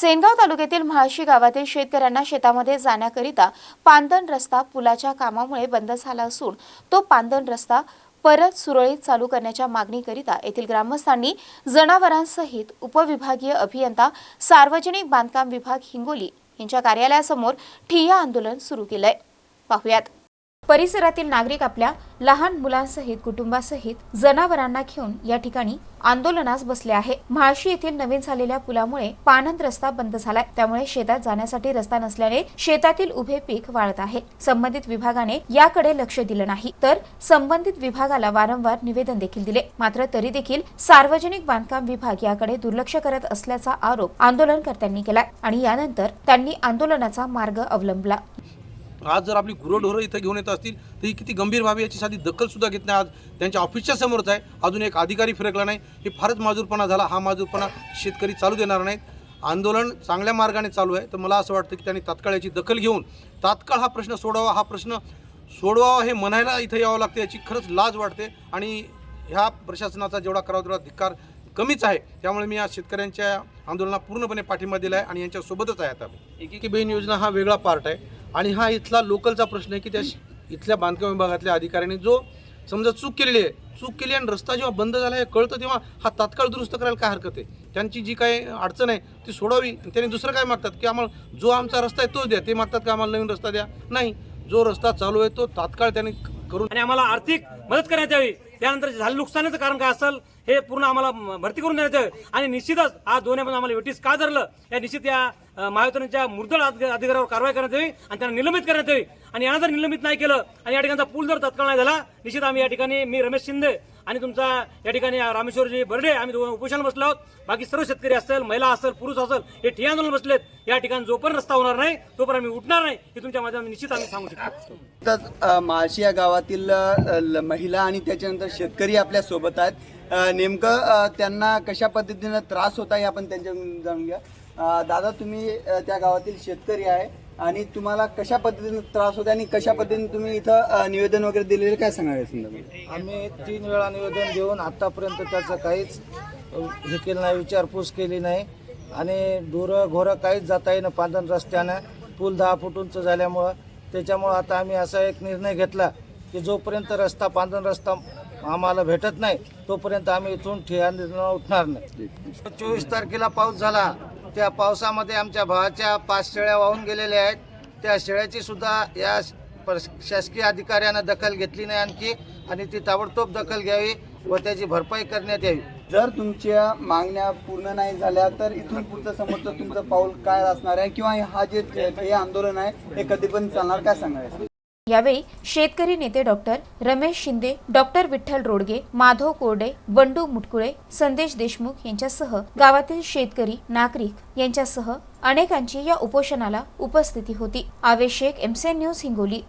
सेनगाव तालुक्यातील म्हाळशी गावातील शेतकऱ्यांना शेतामध्ये जाण्याकरिता पांदन रस्ता पुलाच्या कामामुळे बंद झाला असून तो पांदन रस्ता परत सुरळीत चालू करण्याच्या मागणीकरिता येथील ग्रामस्थांनी जनावरांसहित उपविभागीय अभियंता सार्वजनिक बांधकाम विभाग हिंगोली यांच्या कार्यालयासमोर ठिय्या आंदोलन सुरू केलंय. पाहुयात. परिसरातील नागरिक आपल्या लहान मुलांसहित कुटुंबासहित जनावरांना घेऊन या ठिकाणी आंदोलनास बसले आहे. म्हाळशी येथील नवीन झालेल्या पुलामुळे पाणंद रस्ता बंद झालाय. त्यामुळे शेतात जाण्यासाठी रस्ता नसल्याने शेतातील उभे पीक वाळत आहे. संबंधित विभागाने याकडे लक्ष दिलं नाही तर संबंधित विभागाला वारंवार निवेदन देखील दिले. मात्र तरी देखील सार्वजनिक बांधकाम विभाग याकडे दुर्लक्ष करत असल्याचा आरोप आंदोलनकर्त्यांनी केला आणि यानंतर त्यांनी आंदोलनाचा मार्ग अवलंबला. आज जर आपली गुरंढोरं इथं घेऊन येत असतील तर ही किती गंभीर व्हावी याची साधी दखलसुद्धा घेत नाही आज. त्यांच्या ऑफिसच्या समोरच आहे. अजून एक अधिकारी फिरकला नाही. हे फारच माजूरपणा झाला. हा माजूरपणा शेतकरी चालू देणार नाहीत. आंदोलन चांगल्या मार्गाने चालू आहे. तर मला असं वाटतं की त्यांनी तात्काळ याची दखल घेऊन तात्काळ हा प्रश्न सोडावा हा प्रश्न सोडवावा हे म्हणायला इथं यावं लागतं याची खरंच लाज वाटते. आणि ह्या प्रशासनाचा जेवढा करावा तेवढा धिक्कार कमीच आहे. त्यामुळे मी या शेतकऱ्यांच्या आंदोलनाला पूर्णपणे पाठिंबा दिला आहे आणि यांच्यासोबतच आहे आता मी. एकेकी बहीण योजना हा वेगळा पार्ट आहे. आणि हा इथला लोकलचा प्रश्न आहे की त्या श- इथल्या बांधकाम विभागातल्या अधिकाऱ्यांनी जो समजा चूक केलेली आहे चूक केली आणि रस्ता जेव्हा बंद झाला हे कळतं तेव्हा हा तात्काळ दुरुस्त करायला काय हरकत आहे? त्यांची जी काही अडचण आहे ती सोडावी त्यांनी दुसरं काय मागतात की आम्हाला जो आमचा रस्ता आहे तोच द्या. ते मागतात की आम्हाला नवीन रस्ता द्या. नाही जो रस्ता चालू आहे तो तात्काळ त्यांनी करून आणि आम्हाला आर्थिक मदत करण्यात यावी. त्यानंतर झालं नुकसानाचं कारण काय असेल हे पूर्ण आम्हाला भरती करून देण्यात आणि निश्चितच आज दोन्हीमध्ये आम्हाला वेटीस का धरलं या निश्चित या अ, महायुतीच्या मुर्दळ अधिकाऱ्यावर अधिकारावर कारवाई करण्यात यावी आणि त्यांना निलंबित करण्यात यावी. आणि यांना जर निलंबित नाही केलं आणि या ठिकाणचा पूल जर तत्काळ नाही झाला निश्चित आम्ही या ठिकाणी मी रमेश शिंदे आणि तुमचा या ठिकाणी रामेश्वरजी बर्डे आम्ही दोघं उपोषण बसलो आहोत. बाकी सर्व शेतकरी असेल महिला असेल पुरुष असेल हे ठिया आंदोलन बसलेत. या ठिकाणी जोपर्यंत रस्ता होणार नाही तोपर्यंत आम्ही उठणार नाही हे तुमच्या माझ्या निश्चित आम्ही सांगू शकतो. माळशी या गावातील महिला आणि त्याच्यानंतर शेतकरी आपल्यासोबत आहेत. नेमकं त्यांना कशा पद्धतीनं त्रास होता हे आपण त्यांच्या जाणून घ्या. दादा तुम्ही त्या गावातील शेतकरी आहे. आणि तुम्हाला कशा पद्धतीने त्रास होता आणि कशा पद्धतीने तुम्ही इथं अ, निवेदन वगैरे दिलेले काय सांगणार संदर्भात? आम्ही तीन वेळा निवेदन देऊन आतापर्यंत त्याचं काहीच अ, हे केलं नाही विचारपूस केली नाही. आणि ढोरं घोरं काहीच जाता येईना पांधन रस्त्यानं. पूल दहा फूट उंच झाल्यामुळं. त्याच्यामुळं आता आम्ही असा एक निर्णय घेतला की जोपर्यंत रस्ता पांधन रस्ता आम्हाला भेटत नाही तोपर्यंत आम्ही इथून ठिया उठणार नाही. चोवीस तारखेला पाऊस झाला. त्या पावसामध्ये आमच्या भावाच्या पाच शेळ्या वाहून गेलेल्या आहेत. त्या शेळ्याची सुद्धा या पर- शासकीय अधिकाऱ्यानं दखल घेतली नाही आणखी आणि ती ताबडतोब दखल घ्यावी व त्याची भरपाई करण्यात यावी. जर तुमच्या मागण्या पूर्ण नाही झाल्या तर इथून पुढचं समोरचं तुमचं पाऊल काय असणार आहे? किंवा हा जे हे आंदोलन आहे हे कधी पण चालणार? काय सांगायचं यावेळी शेतकरी नेते डॉक्टर रमेश शिंदे डॉक्टर विठ्ठल रोडगे माधव कोरडे बंडू मुटकुळे संदेश देशमुख यांच्यासह गावातील शेतकरी नागरिक यांच्यासह अनेकांची या उपोषणाला उपस्थिती होती. आवेश शेख एमसेन न्यूज हिंगोली.